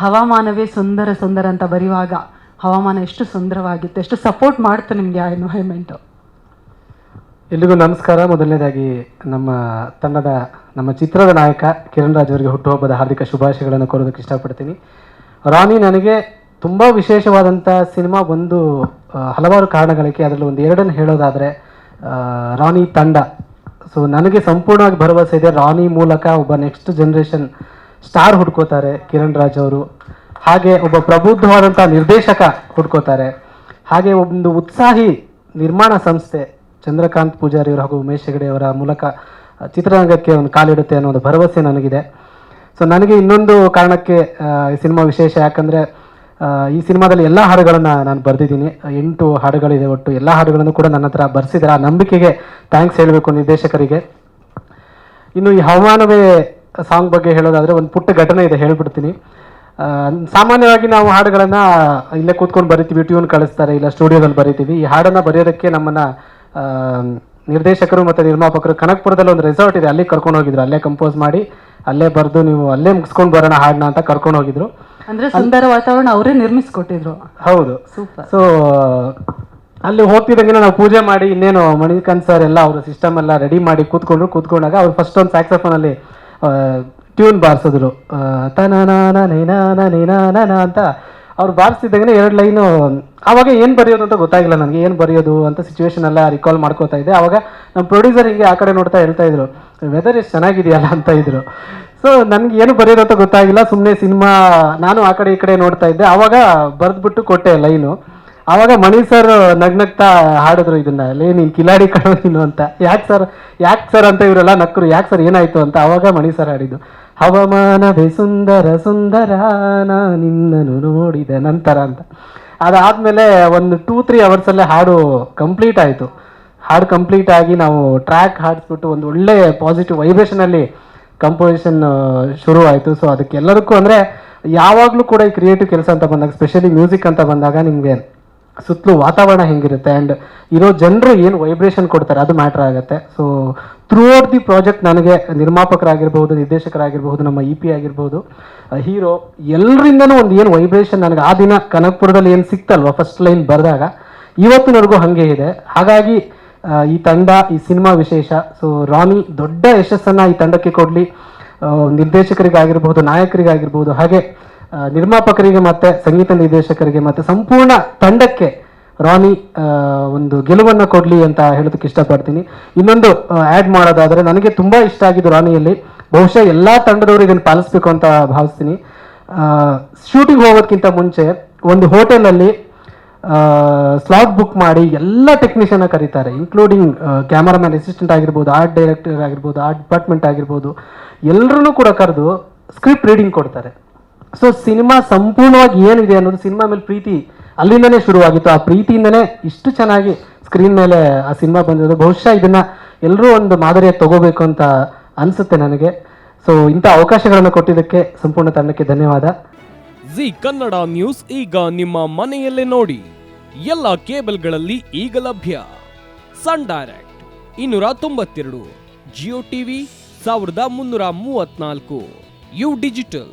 ಹವಾಮಾನವೇ ಸುಂದರ ಸುಂದರ ಅಂತ ಬರೆಯುವಾಗ ಹವಾಮಾನ ಎಷ್ಟು ಸುಂದರವಾಗಿತ್ತು, ಎಷ್ಟು ಸಪೋರ್ಟ್ ಮಾಡ್ತು ನಿಮಗೆ ಆ ಎನ್ವೈರ್ಮೆಂಟು ಎಲ್ಲಿಗೂ ನಮಸ್ಕಾರ. ಮೊದಲನೇದಾಗಿ ನಮ್ಮ ತಂಡದ, ನಮ್ಮ ಚಿತ್ರದ ನಾಯಕ ಕಿರಣ್ ರಾಜ್ ಅವರಿಗೆ ಹುಟ್ಟುಹಬ್ಬದ ಹಾರ್ದಿಕ ಶುಭಾಶಯಗಳನ್ನು ಕೋರೋದಕ್ಕೆ ಇಷ್ಟಪಡ್ತೀನಿ. ರಾಣಿ ನನಗೆ ತುಂಬ ವಿಶೇಷವಾದಂಥ ಸಿನಿಮಾ ಒಂದು ಹಲವಾರು ಕಾರಣಗಳಿಗೆ ಅದರಲ್ಲಿ ಒಂದು ಎರಡನ್ನು ಹೇಳೋದಾದರೆ ರಾಣಿ ತಂಡ. ಸೊ ನನಗೆ ಸಂಪೂರ್ಣವಾಗಿ ಭರವಸೆ ಇದೆ ರಾಣಿ ಮೂಲಕ ಒಬ್ಬ ನೆಕ್ಸ್ಟ್ ಜನ್ರೇಷನ್ ಸ್ಟಾರ್ ಹುಡ್ಕೋತಾರೆ ಕಿರಣ್ ರಾಜ್ ಅವರು. ಹಾಗೆ ಒಬ್ಬ ಪ್ರಬುದ್ಧವಾದಂಥ ನಿರ್ದೇಶಕ ಹುಡ್ಕೋತಾರೆ. ಹಾಗೆ ಒಂದು ಉತ್ಸಾಹಿ ನಿರ್ಮಾಣ ಸಂಸ್ಥೆ ಚಂದ್ರಕಾಂತ್ ಪೂಜಾರಿ ಅವರು ಹಾಗೂ ಉಮೇಶ್ ಹೆಗಡೆ ಅವರ ಮೂಲಕ ಚಿತ್ರರಂಗಕ್ಕೆ ಒಂದು ಕಾಲಿಡುತ್ತೆ ಅನ್ನೋ ಒಂದು ಭರವಸೆ ನನಗಿದೆ. ಸೊ ನನಗೆ ಇನ್ನೊಂದು ಕಾರಣಕ್ಕೆ ಈ ಸಿನಿಮಾ ವಿಶೇಷ ಯಾಕಂದರೆ ಈ ಸಿನಿಮಾದಲ್ಲಿ ಎಲ್ಲ ಹಾಡುಗಳನ್ನು ನಾನು ಬರೆದಿದ್ದೀನಿ. ಎಂಟು ಹಾಡುಗಳಿದೆ ಒಟ್ಟು. ಎಲ್ಲ ಹಾಡುಗಳನ್ನು ಕೂಡ ನನ್ನ ಹತ್ರ ಬರ್ಸಿದ್ದಾರೆ. ಆ ನಂಬಿಕೆಗೆ ಥ್ಯಾಂಕ್ಸ್ ಹೇಳಬೇಕು ನಿರ್ದೇಶಕರಿಗೆ. ಇನ್ನು ಈ ಹವಾಮಾನವೇ ಸಾಂಗ್ ಬಗ್ಗೆ ಹೇಳೋದಾದ್ರೆ ಒಂದು ಪುಟ್ಟ ಘಟನೆ ಇದೆ ಹೇಳ್ಬಿಡ್ತೀನಿ. ಸಾಮಾನ್ಯವಾಗಿ ನಾವು ಹಾಡುಗಳನ್ನು ಇಲ್ಲೇ ಕೂತ್ಕೊಂಡು ಬರಿತೀವಿ ಟ್ಯೂನ್ ಕಳಿಸ್ತಾರೆ ಇಲ್ಲ ಸ್ಟುಡಿಯೋದಲ್ಲಿ ಬರಿತೀವಿ. ಈ ಹಾಡನ್ನು ಬರೆಯೋದಕ್ಕೆ ನಮ್ಮನ್ನ ನಿರ್ದೇಶಕರು ಮತ್ತು ನಿರ್ಮಾಪಕರು ಕನಕ್ಪುರದಲ್ಲಿ ಒಂದು ರೆಸಾರ್ಟ್ ಇದೆ ಅಲ್ಲಿ ಕರ್ಕೊಂಡು ಹೋಗಿದ್ರು. ಅಲ್ಲೇ ಕಂಪೋಸ್ ಮಾಡಿ ಅಲ್ಲೇ ಬರೆದು ನೀವು ಅಲ್ಲೇ ಮುಗಿಸ್ಕೊಂಡು ಬರೋಣ ಹಾಡನ್ನ ಅಂತ ಕರ್ಕೊಂಡು ಹೋಗಿದ್ರು. ಅಂದ್ರೆ ಸುಂದರ ವಾತಾವರಣ ಅವರೇ ನಿರ್ಮಿಸ್ಕೊಟ್ಟಿದ್ರು. ಹೌದು. ಸೊ ಅಲ್ಲಿ ಹೋಗ್ತಿದ್ದಂಗೆ ನಾವು ಪೂಜೆ ಮಾಡಿ ಇನ್ನೇನು ಮಣಿಕಾಂತ್ ಸರ್ ಎಲ್ಲ ಅವರು ಸಿಸ್ಟಮ್ ಎಲ್ಲ ರೆಡಿ ಮಾಡಿ ಕೂತ್ಕೊಂಡ್ರು ಕೂತ್ಕೊಂಡಾಗ ಅವ್ರು ಫಸ್ಟ್ ಒಂದು ಸ್ಯಾಕ್ಸಫೋನ್ ಅಲ್ಲಿ ಟ್ಯೂನ್ ಬಾರಿಸಿದ್ರು. ತನ ಅಂತ ಅವ್ರು ಬಾರಿಸ್ತಿದ್ದಂಗೆ ಎರಡು ಲೈನು, ಆವಾಗ ಏನು ಬರೆಯೋದು ಅಂತ ಗೊತ್ತಾಗಿಲ್ಲ ನನಗೆ, ಏನು ಬರೆಯೋದು ಅಂತ ಸಿಚುವೇಶನ್ ಎಲ್ಲ ರಿಕಾಲ್ ಮಾಡ್ಕೋತಾ ಇದ್ದೆ. ಆವಾಗ ನಮ್ಮ ಪ್ರೊಡ್ಯೂಸರ್ ಹಿಂಗೆ ಆ ಕಡೆ ನೋಡ್ತಾ ಹೇಳ್ತಾ ಇದ್ರು ವೆದರ್ ಎಷ್ಟು ಚೆನ್ನಾಗಿದೆಯಲ್ಲ ಅಂತ ಇದ್ರು. ಸೊ ನನಗೆ ಏನು ಬರೆಯೋದು ಅಂತ ಗೊತ್ತಾಗಿಲ್ಲ ಸುಮ್ಮನೆ ಸಿನಿಮಾ ನಾನು ಆ ಕಡೆ ಈ ಕಡೆ ನೋಡ್ತಾ ಇದ್ದೆ. ಆವಾಗ ಬರೆದ್ಬಿಟ್ಟು ಕೊಟ್ಟೆ ಲೈನು. ಆವಾಗ ಮಣಿ ಸರ್ ನಗ್ನಗ್ತಾ ಹಾಡಿದ್ರು ಇದನ್ನ, ಲೇ ನೀನು ಕಿಲಾಡಿ ಕಣೋ ನೀನು ಅಂತ. ಯಾಕೆ ಸರ್ ಯಾಕೆ ಸರ್ ಅಂತ ಇವರೆಲ್ಲ ನಕ್ಕರು ಯಾಕೆ ಸರ್ ಏನಾಯ್ತು ಅಂತ ಆವಾಗ ಮಣಿ ಸರ್ ಹಾಡಿದ್ದು. ಹವಾಮಾನವೇ ಸುಂದರ ಸುಂದರ, ನಾ ನಿನ್ನನ್ನು ನೋಡಿದ ನಂತರ ಅಂತ. ಅದಾದ್ಮೇಲೆ ಒಂದು ಟೂ ತ್ರೀ ಅವರ್ಸಲ್ಲೇ ಹಾಡು ಕಂಪ್ಲೀಟ್ ಆಯಿತು. ಹಾಡು ಕಂಪ್ಲೀಟ್ ಆಗಿ ನಾವು ಟ್ರ್ಯಾಕ್ ಹಾಡಿಸ್ಬಿಟ್ಟು ಒಂದು ಒಳ್ಳೆ ಪಾಸಿಟಿವ್ ವೈಬ್ರೇಷನಲ್ಲಿ ಕಂಪೋಸಿಷನ್ ಶುರು ಆಯಿತು. ಸೊ ಅದಕ್ಕೆ ಎಲ್ಲದಕ್ಕೂ ಅಂದರೆ ಯಾವಾಗಲೂ ಕೂಡ ಈ ಕ್ರಿಯೇಟಿವ್ ಕೆಲಸ ಅಂತ ಬಂದಾಗ ಸ್ಪೆಷಲಿ ಮ್ಯೂಸಿಕ್ ಅಂತ ಬಂದಾಗ ನಿಮಗೆ ಸುತ್ತಲೂ ವಾತಾವರಣ ಹೆಂಗಿರುತ್ತೆ ಆ್ಯಂಡ್ ಇರೋ ಜನರು ಏನು ವೈಬ್ರೇಷನ್ ಕೊಡ್ತಾರೆ ಅದು ಮ್ಯಾಟ್ರ್ ಆಗುತ್ತೆ. So throughout the project ನನಗೆ ನಿರ್ಮಾಪಕರಾಗಿರ್ಬೋದು ನಿರ್ದೇಶಕರಾಗಿರ್ಬೋದು ನಮ್ಮ ಇ ಪಿ ಆಗಿರ್ಬೋದು ಹೀರೋ ಎಲ್ಲರಿಂದನೂ ಒಂದು ಏನು ವೈಬ್ರೇಷನ್ ನನಗೆ ಆ ದಿನ ಕನಕಪುರದಲ್ಲಿ ಏನು ಸಿಕ್ತಲ್ವ? ಫಸ್ಟ್ ಲೈನ್ ಬರೆದಾಗ ಇವತ್ತಿನವರೆಗೂ ಹಾಗೆ ಇದೆ. ಹಾಗಾಗಿ ಈ ತಂಡ, ಈ ಸಿನಿಮಾ ವಿಶೇಷ ಸೊ ರಾಮಿ ದೊಡ್ಡ ಯಶಸ್ಸನ್ನು ಈ ತಂಡಕ್ಕೆ ಕೊಡಲಿ. ನಿರ್ದೇಶಕರಿಗಾಗಿರ್ಬೋದು ನಾಯಕರಿಗಾಗಿರ್ಬೋದು ಹಾಗೆ ನಿರ್ಮಾಪಕರಿಗೆ ಮತ್ತೆ ಸಂಗೀತ ನಿರ್ದೇಶಕರಿಗೆ ಮತ್ತೆ ಸಂಪೂರ್ಣ ತಂಡಕ್ಕೆ ರಾನಿ ಒಂದು ಗೆಲುವನ್ನು ಕೊಡಲಿ ಅಂತ ಹೇಳೋದಕ್ಕೆ ಇಷ್ಟಪಡ್ತೀನಿ. ಇನ್ನೊಂದು ಆ್ಯಡ್ ಮಾಡೋದಾದರೆ ನನಗೆ ತುಂಬ ಇಷ್ಟ ಆಗಿದ್ದು ರಾನಿಯಲ್ಲಿ ಬಹುಶಃ ಎಲ್ಲ ತಂಡದವರು ಇದನ್ನು ಪಾಲಿಸ್ಬೇಕು ಅಂತ ಭಾವಿಸ್ತೀನಿ. ಶೂಟಿಂಗ್ ಹೋಗೋದಕ್ಕಿಂತ ಮುಂಚೆ ಒಂದು ಹೋಟೆಲಲ್ಲಿ ಸ್ಲಾಟ್ ಬುಕ್ ಮಾಡಿ ಎಲ್ಲ ಟೆಕ್ನಿಷಿಯನ್ನ ಕರೀತಾರೆ ಇನ್ಕ್ಲೂಡಿಂಗ್ ಕ್ಯಾಮರಾಮ್ಯಾನ್ ಅಸಿಸ್ಟೆಂಟ್ ಆಗಿರ್ಬೋದು ಆರ್ಟ್ ಡೈರೆಕ್ಟರ್ ಆಗಿರ್ಬೋದು ಆರ್ಟ್ ಡಿಪಾರ್ಟ್ಮೆಂಟ್ ಆಗಿರ್ಬೋದು ಎಲ್ಲರೂ ಕೂಡ ಕರೆದು ಸ್ಕ್ರಿಪ್ಟ್ ರೀಡಿಂಗ್ ಕೊಡ್ತಾರೆ. ಸೊ ಸಿನಿಮಾ ಸಂಪೂರ್ಣವಾಗಿ ಏನಿದೆ ಅನ್ನೋದು ಸಿನಿಮಾ ಮೇಲೆ ಪ್ರೀತಿ ಅಲ್ಲಿಂದನೇ ಶುರುವಾಗಿತ್ತು. ಆ ಪ್ರೀತಿಯಿಂದನೇ ಇಷ್ಟು ಚೆನ್ನಾಗಿ ಸ್ಕ್ರೀನ್ ಮೇಲೆ ಆ ಸಿನಿಮಾ ಬಂದಿರೋದು. ಬಹುಶಃ ಇದನ್ನ ಎಲ್ಲರೂ ಒಂದು ಮಾದರಿಯಾಗಿ ತಗೋಬೇಕು ಅಂತ ಅನಿಸುತ್ತೆ ನನಗೆ. ಸೊ ಇಂಥ ಅವಕಾಶಗಳನ್ನು ಕೊಟ್ಟಿದ್ದಕ್ಕೆ ಸಂಪೂರ್ಣ ತಂಡಕ್ಕೆ ಧನ್ಯವಾದ. ಜಿ ಕನ್ನಡ ನ್ಯೂಸ್ ಈಗ ನಿಮ್ಮ ಮನೆಯಲ್ಲೇ ನೋಡಿ. ಎಲ್ಲ ಕೇಬಲ್ಗಳಲ್ಲಿ ಈಗ ಲಭ್ಯ. ಸನ್ ಡೈರೆಕ್ಟ್ ಇನ್ನೂರ ತೊಂಬತ್ತೆರಡು, ಜಿಯೋ ಟಿವಿ ಸಾವಿರದ ಮುನ್ನೂರ ಮೂವತ್ನಾಲ್ಕು ಯು ಡಿಜಿಟಲ್.